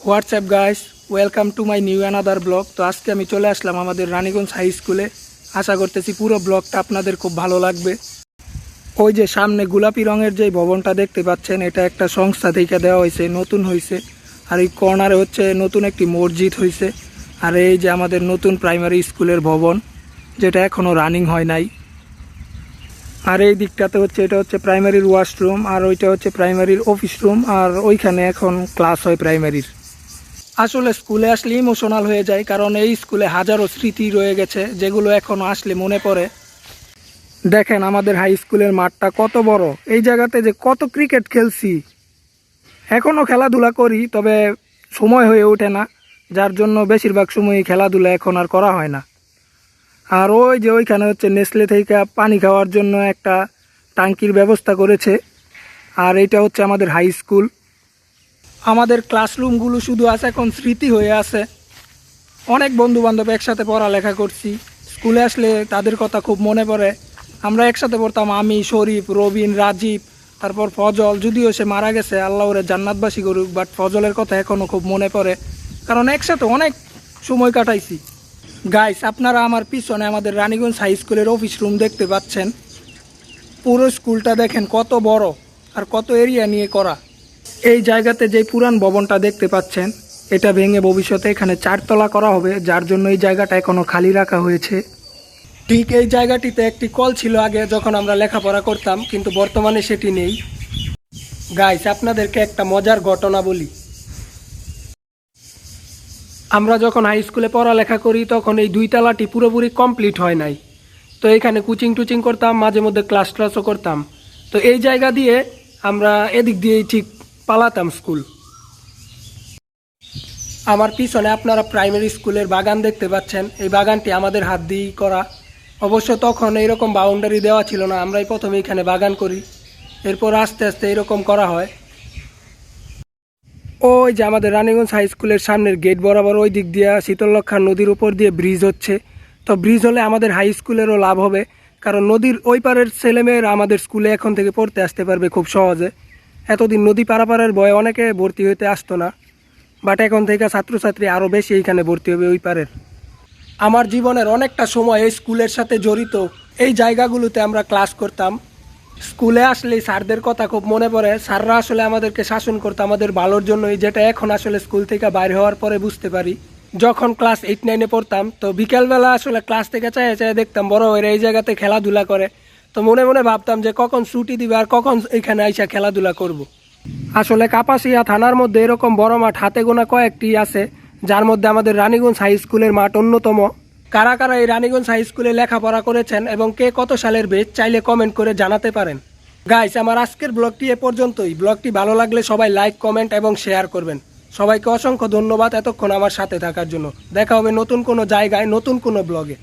WhatsApp guys welcome to my new another blog তো আজকে আমি চলে আসলাম আমাদের রানীগঞ্জ হাই স্কুলে আশা করতেছি পুরো ব্লগটা আপনাদের খুব ভালো লাগবে। ওই যে সামনে গোলাপি রঙের যে ভবনটা দেখতে পাচ্ছেন, এটা একটা সংস্থা থেকে দেওয়া হয়েছে, নতুন হয়েছে। আর এই কর্নারে হচ্ছে নতুন একটি মসজিদ হয়েছে। আর এই যে আমাদের নতুন প্রাইমারি স্কুলের ভবন, যেটা এখনও রানিং হয় নাই। আর এই দিকটাতে হচ্ছে, এটা হচ্ছে প্রাইমারির ওয়াশরুম আর ওইটা হচ্ছে প্রাইমারির অফিস রুম আর ওইখানে এখন ক্লাস হয় প্রাইমারির আসলে স্কুলে আসলে ইমোশনাল হয়ে যায়, কারণ এই স্কুলে হাজারো স্মৃতি রয়ে গেছে, যেগুলো এখনও আসলে মনে পড়ে। দেখেন আমাদের হাই স্কুলের মাঠটা কত বড়, এই জায়গাতে যে কত ক্রিকেট খেলছি। এখনও খেলাধুলা করি, তবে সময় হয়ে ওঠে না, যার জন্য বেশিরভাগ সময়ই খেলাধুলা এখন আর করা হয় না। আর ওই যে ওইখানে হচ্ছে নেসলে থেকে পানি খাওয়ার জন্য একটা টাঙ্কির ব্যবস্থা করেছে, আর এটা হচ্ছে আমাদের হাই স্কুল। আমাদের ক্লাসরুমগুলো শুধু আছে এখন স্মৃতি হয়ে আছে। অনেক বন্ধু বান্ধব একসাথে পড়ালেখা করছি। স্কুলে আসলে তাদের কথা খুব মনে পড়ে। আমরা একসাথে পড়তাম আমি, শরীফ, রবিন, রাজীব, তারপর ফজল। যদিও সে মারা গেছে, আল্লাহ ওরে জান্নাতবাসী করুক বাট ফজলের কথা এখনও খুব মনে পড়ে। কারণ একসাথে অনেক সময় কাটাইছি। গাইস আপনারা আমার পিছনে আমাদের রানীগঞ্জ হাই স্কুলের অফিস রুম দেখতে পাচ্ছেন। পুরো স্কুলটা দেখেন কত বড় আর কত এরিয়া নিয়ে করা। এই জায়গাতে যে পুরান ভবনটা দেখতে পাচ্ছেন, এটা ভেঙে ভবিষ্যতে এখানে চারতলা করা হবে, যার জন্য এই জায়গাটা এখনও খালি রাখা হয়েছে। ঠিক এই জায়গাটিতে একটি কল ছিল আগে যখন আমরা লেখাপড়া করতাম, কিন্তু বর্তমানে সেটি নেই। গাইস আপনাদেরকে একটা মজার ঘটনা বলি। আমরা যখন হাই স্কুলে পড়ালেখা করি, তখন এই দুই তালাটি পুরোপুরি কমপ্লিট হয় নাই। তো এখানে কোচিং টুচিং করতাম, মাঝে মধ্যে ক্লাস ক্লাসও করতাম। তো এই জায়গা দিয়ে আমরা এদিক দিয়েই ঠিক পালাতাম স্কুল। আমার পিছনে আপনারা প্রাইমারি স্কুলের বাগান দেখতে পাচ্ছেন। এই বাগানটি আমাদের হাত দিয়েই করা। অবশ্য তখন এইরকম বাউন্ডারি দেওয়া ছিল না, আমরাই প্রথমে এখানে বাগান করি। এরপর আস্তে আস্তে এরকম করা হয়। ওই যে আমাদের রানীগঞ্জ হাই স্কুলের সামনের গেট বরাবর ওই দিক দিয়ে শীতলক্ষা নদীর উপর দিয়ে ব্রিজ হচ্ছে। তো ব্রিজ হলে আমাদের হাই স্কুলেরও লাভ হবে। কারণ নদীর ওই পারের ছেলেমেয়েরা আমাদের স্কুলে এখন থেকে পড়তে আসতে পারবে খুব সহজে। এতদিন নদী পারাপারের ভয়ে অনেকে ভর্তি হইতে আসতো না বাট এখন থেকে ছাত্রছাত্রী আরও বেশি এইখানে ভর্তি হবে ওই পারের। আমার জীবনের অনেকটা সময় এই স্কুলের সাথে জড়িত, এই জায়গাগুলোতে আমরা ক্লাস করতাম। স্কুলে আসলেই স্যারদের কথা খুব মনে পড়ে, স্যাররা আসলে আমাদেরকে শাসন করতো, আমাদের ভালোর জন্যই, যেটা এখন আসলে স্কুল থেকে বাইরে হওয়ার পরে বুঝতে পারি। যখন ক্লাস এইট নাইনে পড়তাম, তো বিকেলবেলা আসলে ক্লাস থেকে চাই চাই দেখতাম বড় হয়ে এই জায়গাতে খেলাধুলা করে। তো মনে মনে ভাবতাম যে কখন ছুটি দিবে আর কখন এখানে আইসা খেলাধুলা করব। আসলে কাপাসিয়া থানার মধ্যে এরকম বড় মাঠ হাতে গোনা কয়েকটি আছে, যার মধ্যে আমাদের রানীগঞ্জ হাই স্কুলের মাঠ অন্যতম। কারা কারা এই রানীগঞ্জ হাই স্কুলে লেখাপড়া করেছেন এবং কে কত সালের বেচ চাইলে কমেন্ট করে জানাতে পারেন। গাইস আমার আজকের ব্লগটি এ পর্যন্তই। ব্লগটি ভালো লাগলে সবাই লাইক কমেন্ট এবং শেয়ার করবেন। সবাইকে অসংখ্য ধন্যবাদ এতক্ষণ আমার সাথে থাকার জন্য। দেখা হবে নতুন কোনো জায়গায়, নতুন কোনো ব্লগে